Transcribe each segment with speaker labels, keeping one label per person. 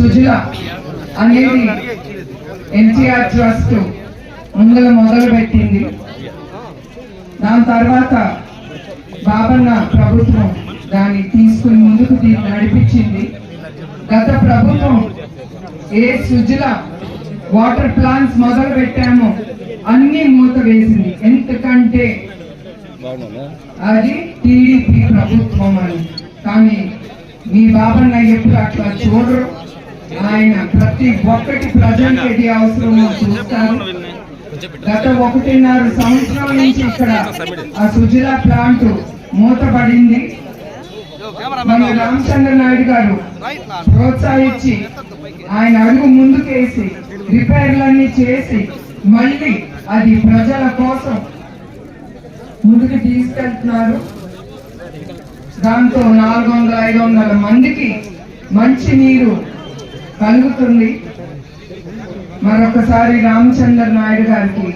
Speaker 1: సుజల అనేది ఎన్టీఆర్ ట్రస్ట్ ముందల మొదలుపెట్టింది దాని తర్వాత బాబన్న ప్రభుత్వం దాన్ని తీసుకుని ముందుకు దీన్ని నడిపించింది. గత ప్రభుత్వం ఏ సుజల వాటర్ ప్లాంట్స్ మొదలు పెట్టామో అన్ని మూత వేసింది. ఎందుకంటే అది టీడీపీ ప్రభుత్వం అని. కానీ మీ బాబన్న ఎప్పుడు అట్లా చూడరు. ఆయన ప్రతి ఒక్కటి ప్రజలకు ఏది అవసరమో చూస్తారు గత ఒకటిన్నర సంవత్సరం నుంచి ఇక్కడ ఆ సుజలా ప్లాంట్ మూతపడింది. మన రామచంద్ర నాయుడు గారు ప్రోత్సహించి ఆయన అడుగు ముందుకేసి రిపేర్లన్నీ చేసి మళ్ళీ అది ప్రజల కోసం ముందుకు తీసుకెళ్తున్నారు. దాంతో నాలుగు వందల ఐదు వందల మందికి మంచి నీరు కలుగుతుంది మరొకసారి రామచంద్ర నాయుడు గారికి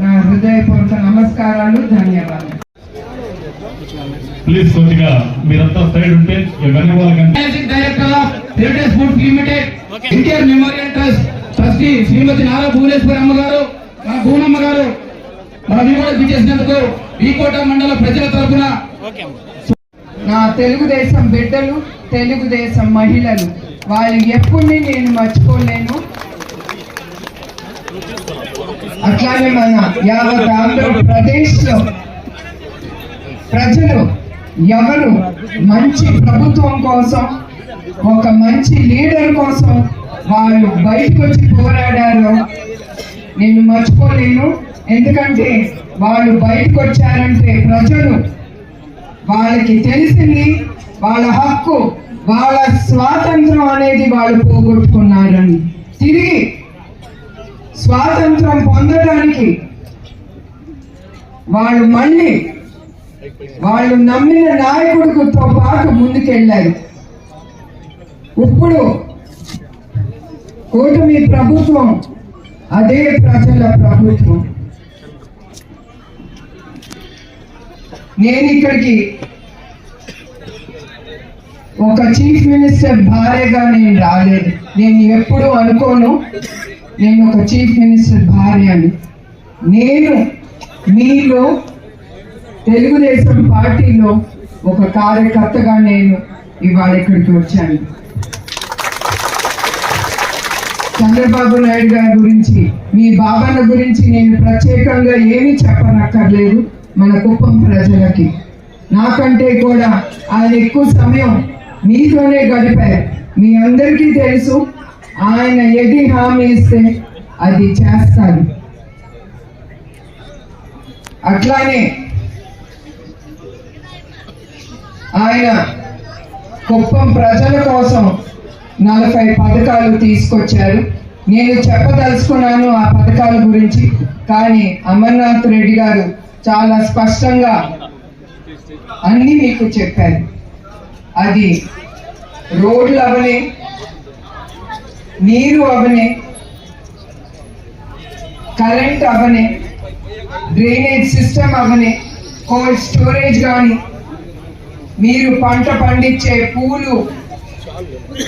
Speaker 1: నా హృదయపూర్వక నమస్కారాలు ధన్యవాదాలు.
Speaker 2: ప్లీజ్ కొద్దిగా మీరంతా సైడ్ ఉంటే
Speaker 3: director of heritage limited NTR memorial trust trustee Shrimati Nara Bhuvaneshwari అమ్మ గారు మన భువనమ్మ గారు మన కూడా విచ్చేసినందుకు ఈ కోట మండల ప్రజల తరపున
Speaker 1: నా తెలుగుదేశం బిడ్డలు తెలుగుదేశం మహిళలు వాళ్ళు ఎప్పుడు నేను మర్చిపోలేను. అట్లానే మన యావత్ ఆంధ్రప్రదేశ్లో ప్రజలు ఎవరు మంచి ప్రభుత్వం కోసం ఒక మంచి లీడర్ కోసం వాళ్ళు బయటకు వచ్చి పోరాడారో నేను మర్చిపోలేను. ఎందుకంటే వాళ్ళు బయటకు వచ్చారంటే ప్రజలు వాళ్ళకి తెలిసింది వాళ్ళ హక్కు. వాళ్ళ స్వాతంత్రం అనేది వాళ్ళు పోగొట్టుకున్నారని. తిరిగి స్వాతంత్రం పొందడానికి వాళ్ళు మళ్ళీ వాళ్ళు నమ్మిన నాయకుడితో పాటు ముందుకెళ్ళారు. ఇప్పుడు కూటమి ప్రభుత్వం అదే ప్రజల ప్రభుత్వం. నేను ఇక్కడికి ఒక చీఫ్ మినిస్టర్ భార్యగా నేను రాలేదు. నేను ఎప్పుడు అనుకోను నేను ఒక చీఫ్ మినిస్టర్ భార్య అని నేను మీలో తెలుగుదేశం పార్టీలో ఒక కార్యకర్తగా నేను ఇవాళ ఇక్కడికి వచ్చాను. చంద్రబాబు నాయుడు గారి గురించి మీ బాబాల గురించి నేను ప్రత్యేకంగా ఏమీ చెప్పనక్కర్లేదు మన కుప్పం ప్రజలకి. నాకంటే కూడా ఆయన ఎక్కువ సమయం మీతోనే గడిపారు మీ అందరికీ తెలుసు ఆయన ఏది హామీ ఇస్తే అది చేస్తారు అట్లానే ఆయన కుప్పం ప్రజల కోసం నలభై పథకాలు తీసుకొచ్చారు. నేను చెప్పదలుచుకున్నాను ఆ పథకాల గురించి కానీ అమర్నాథ్ రెడ్డి గారు చాలా స్పష్టంగా అన్ని మీకు చెప్పారు. అది రోడ్లు అవనే నీరు అవనే కరెంట్ అవనే డ్రైనేజ్ సిస్టమ్ అవనే కోల్డ్ స్టోరేజ్ కానీ మీరు పంట పండించే పూలు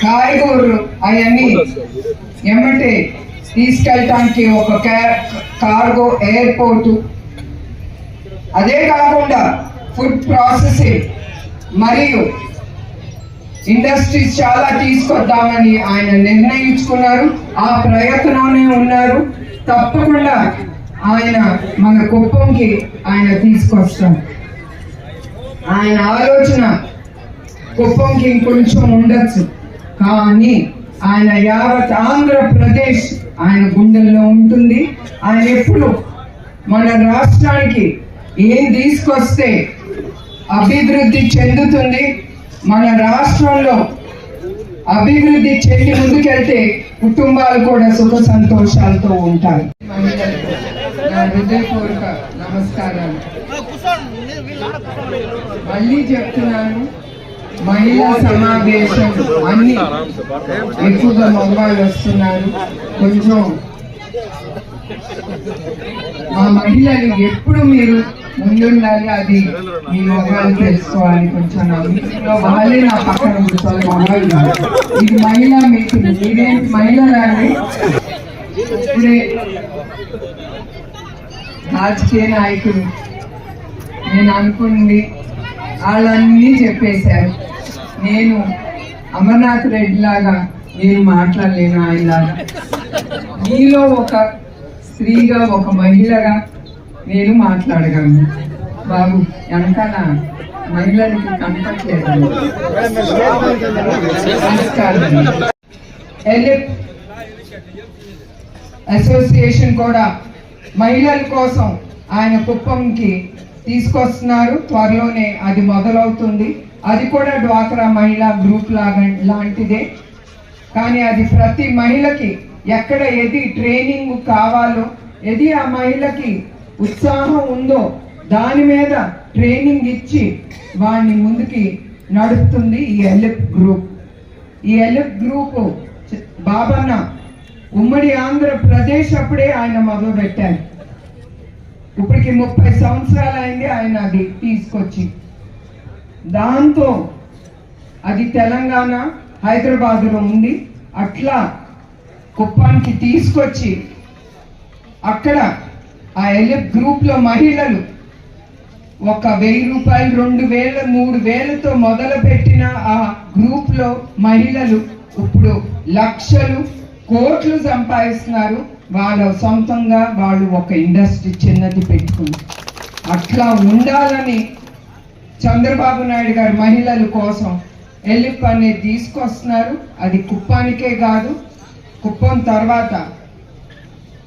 Speaker 1: కాయగూరలు అవన్నీ ఏమంటే తీసుకెళ్ళటానికి ఒక క్యా- కార్గో ఎయిర్పోర్టు. అదే కాకుండా ఫుడ్ ప్రాసెసింగ్ మరియు ఇండస్ట్రీస్ చాలా తీసుకొద్దామని ఆయన నిర్ణయించుకున్నారు. ఆ ప్రయత్నంలోనే ఉన్నారు. తప్పకుండా ఆయన మన కుప్పంకి ఆయన తీసుకొస్తాం. ఆయన ఆలోచన కుప్పంకి ఇంకొంచెం ఉండొచ్చు. కానీ ఆయన యావత్ ఆంధ్రప్రదేశ్ ఆయన గుండెల్లో ఉంటుంది. ఆయన ఎప్పుడు మన రాష్ట్రానికి ఏం తీసుకొస్తే అభివృద్ధి చెందుతుంది? మన రాష్ట్రంలో అభివృద్ధి చెంది ముందుకెళ్తే కుటుంబాలు కూడా సుఖ సంతోషాలతో ఉంటాయి నా హృదయపూర్వక నమస్కారాలు. మళ్ళీ చెప్తున్నాను మహిళా సమావేశం అన్ని ఎక్కువగా మొబైల్ వస్తున్నారు. కొంచెం మా మహిళలు ఎప్పుడు మీరు ఉండాలి అది మీ మొగాలు తెలుసుకోవాలి కొంచెం. మీటింగ్లో వాళ్ళే నా పక్కన కూర్చోవాలి మొబైల్ ఇది మహిళా మీటింగ్ మీరేంటి మహిళలండి ఇప్పుడే రాజకీయ నాయకులు నేను అనుకుంది వాళ్ళన్నీ చెప్పేశారు. నేను అమర్నాథ్ రెడ్డి లాగా నేను మాట్లాడలేను ఆయనలాగా మీలో ఒక స్త్రీగా ఒక మహిళగా నేను మాట్లాడగలను. బాబు వెనకాల మహిళలకి కనపట్లేదు ఎలిప్ అసోసియేషన్ కూడా మహిళల కోసం ఆయన కుప్పంకి తీసుకొస్తున్నారు. త్వరలోనే అది మొదలవుతుంది. అది కూడా డ్వాక్రా మహిళా గ్రూప్ లాగా లాంటిదే. కానీ అది ప్రతి మహిళకి ఎక్కడ ఏది ట్రైనింగ్ కావాలో ఏది ఆ మహిళకి ఉత్సాహం ఉందో దాని మీద ట్రైనింగ్ ఇచ్చి వాడిని ముందుకి నడుపుతుంది ఈ ఎల్ఎఫ్ గ్రూప్ ఈ ఎల్ఎఫ్ గ్రూప్ బాబన్న ఉమ్మడి ఆంధ్రప్రదేశ్ అప్పుడే ఆయన మొదలుపెట్టారు ఇప్పటికి ముప్పై సంవత్సరాలు అయింది ఆయన అది తీసుకొచ్చి. దాంతో అది తెలంగాణ హైదరాబాదులో ఉంది. అట్లా కుప్పానికి తీసుకొచ్చి అక్కడ ఆ ఎలిప్ గ్రూప్లో మహిళలు ఒక వెయ్యి రూపాయలు రెండు వేల మూడు వేలతో మొదలు పెట్టిన ఆ గ్రూప్లో మహిళలు ఇప్పుడు లక్షలు కోట్లు సంపాదిస్తున్నారు. వాళ్ళ సొంతంగా వాళ్ళు ఒక ఇండస్ట్రీ చిన్నది పెట్టుకుని అట్లా ఉండాలని చంద్రబాబు నాయుడు గారు మహిళల కోసం ఎల్లిప్ అనేది తీసుకొస్తున్నారు. అది కుప్పానికే కాదు కుప్పం తర్వాత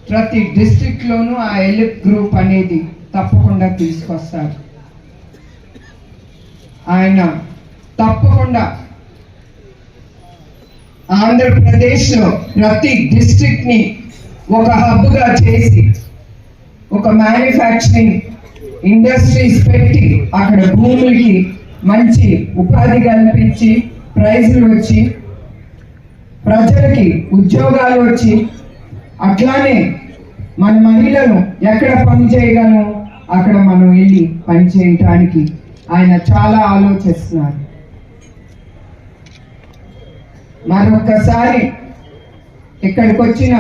Speaker 1: ప్రతి డిస్ట్రిక్ట్ లోనూ ఆ ఎలిప్ గ్రూప్ అనేది తప్పకుండా తీసుకొస్తారు. ఆయన తప్పకుండా ఆంధ్రప్రదేశ్లో ప్రతి డిస్ట్రిక్ట్ని ఒక హబ్గా చేసి ఒక మ్యానుఫ్యాక్చరింగ్ ఇండస్ట్రీస్ పెట్టి అక్కడ భూములకి మంచి ఉపాధి కల్పించి ప్రైజులు వచ్చి ప్రజలకి ఉద్యోగాలు వచ్చి అట్లానే మన మహిళను ఎక్కడ పని చేయగలను? అక్కడ మనం వెళ్ళి పని చేయటానికి ఆయన చాలా ఆలోచిస్తున్నారు. మరొకసారి ఇక్కడికి వచ్చిన